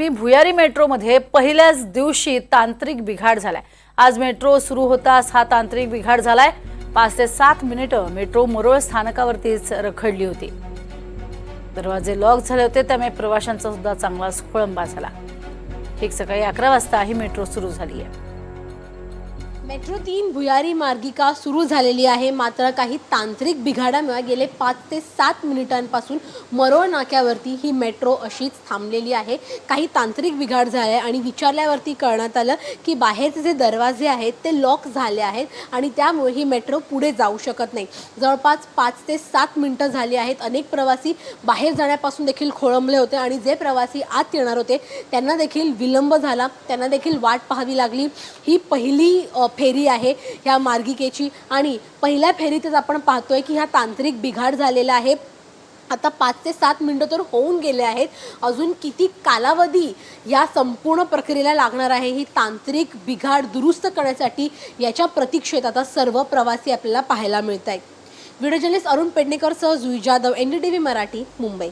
मी भुयारी मेट्रोमध्ये पहिल्याच दिवशी तांत्रिक बिघाड झालाय. आज मेट्रो सुरू होताच हा तांत्रिक बिघाड झालाय. पाच ते सात मिनिटं मेट्रो मरोळ स्थानकावरतीच रखडली होती. दरवाजे लॉक झाले होते त्यामुळे प्रवाशांचा सुद्धा चांगलाच खोळंबा झाला. ठीक सकाळी अकरा वाजता ही मेट्रो सुरू झाली आहे मेट्रो तीन भुयारी मार्गिका सुरू झालेली आहे. मात्र काही तांत्रिक बिघाडामुळे गेले पाच ते सात मिनिटांपासून मरोळ नाक्यावरती ही मेट्रो अशीच थांबलेली आहे. काही तांत्रिक बिघाड झाले आणि विचारल्यावरती कळण्यात आलं की बाहेरचे जे दरवाजे आहेत ते लॉक झाले आहेत आणि त्यामुळे ही मेट्रो पुढे जाऊ शकत नाही. जवळपास पाच ते सात मिनटं झाली आहेत. अनेक प्रवासी बाहेर जाण्यापासून देखील खोळंबले होते आणि जे प्रवासी आत येणार होते त्यांना देखील विलंब झाला. त्यांना देखील वाट पाहावी लागली. ही पहिली फेरी आहे ह्या मार्गिकेची. आणि पहिल्या फेरीतच आपण पाहतोय की हा तांत्रिक बिघाड झालेला आहे. आता पाच ते सात मिनटं तर होऊन गेले आहेत. अजून किती कालावधी या संपूर्ण प्रक्रियेला लागणार आहे? ही तांत्रिक बिघाड दुरुस्त करण्यासाठी याच्या प्रतीक्षेत आता सर्व प्रवासी आपल्याला पाहायला मिळत आहेत video journalist Arun पेडणेकरसह Jui Jadhav N D T V Marathi Mumbai.